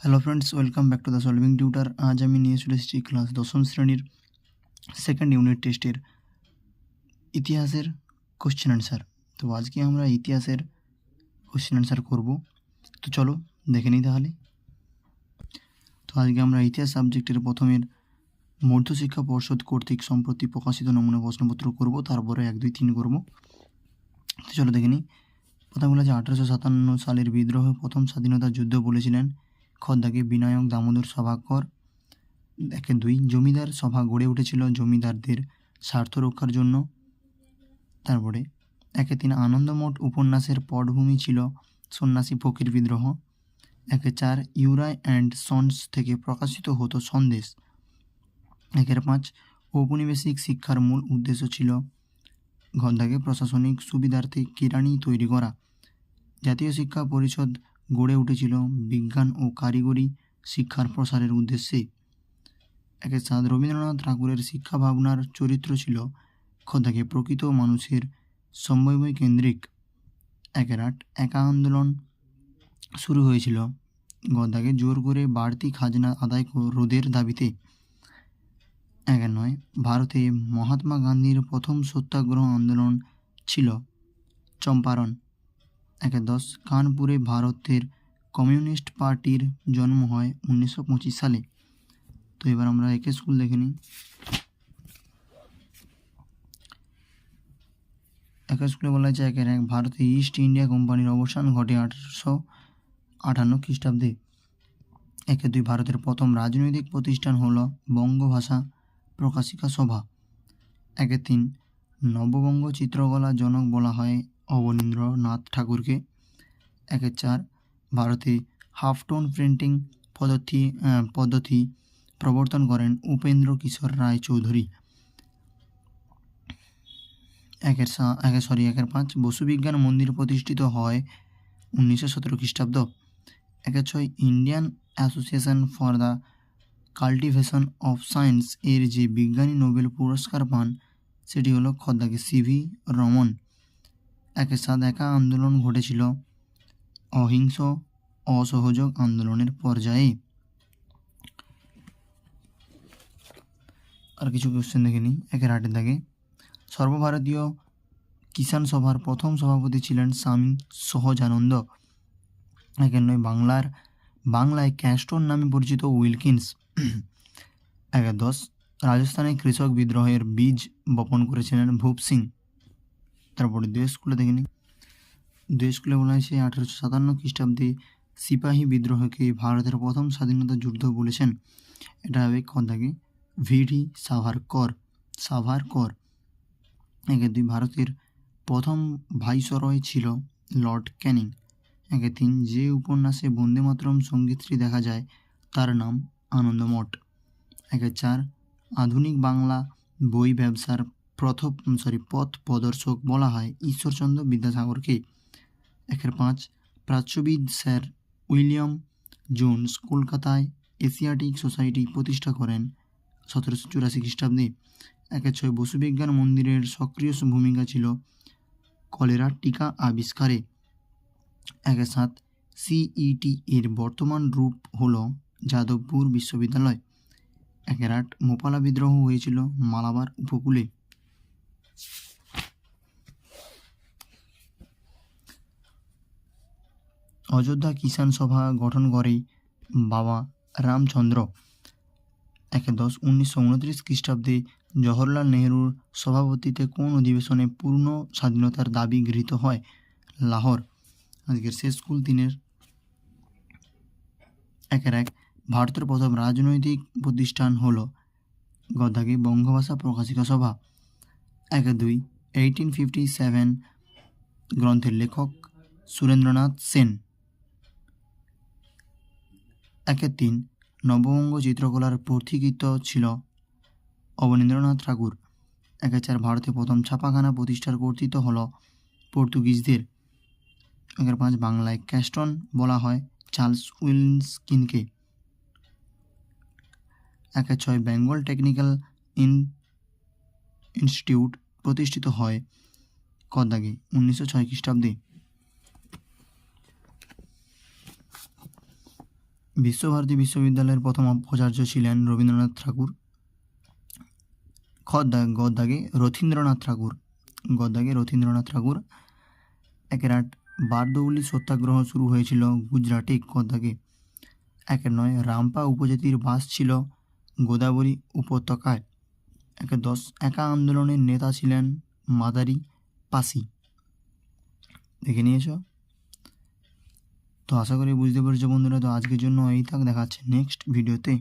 Hello friends welcome back to the solving tutor আজ আমি নিয়ে চলে এসেছি ক্লাস দশম শ্রেণির সেকেন্ড ইউনিট টেস্টের ইতিহাসের কোশ্চেন অ্যান্সার তো আজকে আমরা ইতিহাসের কোশ্চেন অ্যান্সার করব। তো চলো দেখে নিই তাহলে। তো আজকে আমরা ইতিহাস সাবজেক্টের প্রথমের মধ্যশিক্ষা পর্ষদ কর্তৃক সম্প্রতি প্রকাশিত নমুনা প্রশ্নপত্র করব, তারপরে এক, দুই, তিন করব। তো চলো দেখে নিই। প্রথম বলা যে আঠারোশো সাতান্ন সালের বিদ্রোহে প্রথম স্বাধীনতা যুদ্ধ বলেছিলেন খদ্দাকে বিনায়ক দামোদর সভাকর একে দুই জমিদার সভা গড়ে উঠেছিল জমিদারদের স্বার্থ রক্ষার জন্য। তারপরে একে তিন আনন্দমঠ উপন্যাসের পটভূমি ছিল সন্ন্যাসী ফকির বিদ্রোহ। একে চার ইউরাই অ্যান্ড সন্স থেকে প্রকাশিত হতো সন্দেশ। একের পাঁচ ঔপনিবেশিক শিক্ষার মূল উদ্দেশ্য ছিল ঘরদাকে প্রশাসনিক সুবিধার্থে কেরানি তৈরি করা। জাতীয় শিক্ষা পরিষদ গড়ে উঠেছিল বিজ্ঞান ও কারিগরি শিক্ষার প্রসারের উদ্দেশ্যে। একে সাদ রবীন্দ্রনাথ ঠাকুরের শিক্ষা ভাবনার চরিত্র ছিল খোদাকে প্রকৃত মানুষের সমন্বয় কেন্দ্রিক। একের আট একা আন্দোলন শুরু হয়েছিল। গদ্দাকে জোর করে বাড়তি খাজনা আদায় রোধের দাবিতে। একের নয় ভারতে মহাত্মা গান্ধীর প্রথম সত্যাগ্রহ আন্দোলন ছিল চম্পারণ। একে দশ কানপুরে ভারতের কমিউনিস্ট পার্টির জন্ম হয় উনিশশো পঁচিশ সালে। তো এবার আমরা একে স্কুল দেখে নিই। একে স্কুলে বলা হয়েছে একের এক ভারতে ইস্ট ইন্ডিয়া কোম্পানির অবসান ঘটে আঠারোশো আটান্ন খ্রিস্টাব্দে। একে দুই ভারতের প্রথম রাজনৈতিক প্রতিষ্ঠান হলো বঙ্গভাষা প্রকাশিকা সভা। একে তিন নববঙ্গ চিত্রকলা জনক বলা হয় অবনীন্দ্রনাথ ঠাকুরকে। একের চার, ভারতে হাফ টোন প্রিন্টিং পদ্ধতি পদ্ধতি প্রবর্তন করেন উপেন্দ্র কিশোর রায় চৌধুরী। একের একের সরি একের পাঁচ, বসুবিজ্ঞান মন্দির প্রতিষ্ঠিত হয় উনিশশো সতেরো খ্রিস্টাব্দ। একের ছয়, Indian association for the cultivation of science এর যে বিজ্ঞানী নোবেল পুরস্কার পান, সেটি হলো খদ্দাকে সিভি রমন। একের সাথে একা আন্দোলন ঘটেছিল। অহিংস, অসহযোগ আন্দোলনের পর্যায়ে। আর কিছু কোশ্চেন দেখে নিই একের আটের দাগে সর্বভারতীয় কিষাণ সভার প্রথম সভাপতি ছিলেন স্বামী সহজানন্দ। একের নয় বাংলার, বাংলায় ক্যাস্টন নামে পরিচিত উইলকিন্স। একের দশ রাজস্থানে কৃষক বিদ্রোহের বীজ বপন করেছিলেন ভূপ সিং। তারপরে দুই স্কুলে নিই দুই স্কুলে বলা হয়েছে আঠারোশো সাতান্ন খ্রিস্টাব্দে সিপাহী বিদ্রোহকে ভারতের প্রথম স্বাধীনতা যুদ্ধ বলেছেন। এটা হবে খন্দাকে ভিডি সাভারকর সাভারকর একে দুই ভারতের প্রথম ভাইসরয় ছিল লর্ড ক্যানিং। একে তিন যে উপন্যাসে বন্দে মাতরম সঙ্গীতটি দেখা যায়, তার নাম আনন্দমঠ। একে চার আধুনিক বাংলা বই ব্যবসার প্রথম সরি পথ প্রদর্শক বলা হয় ঈশ্বরচন্দ্র বিদ্যাসাগরকে। একের পাঁচ, প্রাচ্যবিদ স্যার উইলিয়াম জোন্স কলকাতায় এশিয়াটিক সোসাইটি প্রতিষ্ঠা করেন সতেরোশো চুরাশি খ্রিস্টাব্দে। একের ছয়, বসুবিজ্ঞান মন্দিরের সক্রিয় ভূমিকা ছিল কলেরার টিকা আবিষ্কারে। একের সাত সিইটি এর বর্তমান রূপ হল যাদবপুর বিশ্ববিদ্যালয়। একের আট, মোপালা বিদ্রোহ হয়েছিল মালাবার উপকূলে। অযোধ্যা কিষাণ সভা গঠন করে বাবা রামচন্দ্র একে দশ উনিশশো উনত্রিশ খ্রিস্টাব্দে জওহরলাল নেহরুর সভাপতিতে কোন অধিবেশনে পূর্ণ স্বাধীনতার দাবি গৃহীত হয়? লাহোর। আজকের শেষ স্কুল দিনের একের এক ভারতের প্রথম রাজনৈতিক প্রতিষ্ঠান হল গদ্দাকে বঙ্গভাষা প্রকাশিকা সভা। একে দুই এইটিন ফিফটি সেভেন গ্রন্থের লেখক সুরেন্দ্রনাথ সেন। একে তিন, নববঙ্গ চিত্রকলার পথিকৃত ছিল অবনীন্দ্রনাথ ঠাকুর। একে চার, ভারতে প্রথম ছাপাখানা প্রতিষ্ঠার কর্তৃত্ব হল পর্তুগিজদের। একের পাঁচ, বাংলায় ক্যাস্টন বলা হয় চার্লস উইলসকিনকে। একের ছয়, বেঙ্গল টেকনিক্যাল ইন ইনস্টিটিউট প্রতিষ্ঠিত হয় কদাগে উনিশশো ছয় খ্রিস্টাব্দে। বিশ্বভারতী বিশ্ববিদ্যালয়ের প্রথম উপাচার্য ছিলেন রবীন্দ্রনাথ ঠাকুর। খ দাগ গ দাগে রথীন্দ্রনাথ ঠাকুর। গ দাগে রথীন্দ্রনাথ ঠাকুর। একের আট বারদৌলি সত্যাগ্রহ শুরু হয়েছিল গুজরাটে। ক দাগে একের নয় রামপা উপজাতির বাস ছিল গোদাবরী উপত্যকায়। একে দশ, একা আন্দোলনের নেতা ছিলেন মাদারি পাসি। দেখে নিয়েছ? তো আশা করি বুঝতে পেরেছ বন্ধুরা, তো আজকের জন্য এই থাক, দেখাচ্ছে নেক্সট ভিডিওতে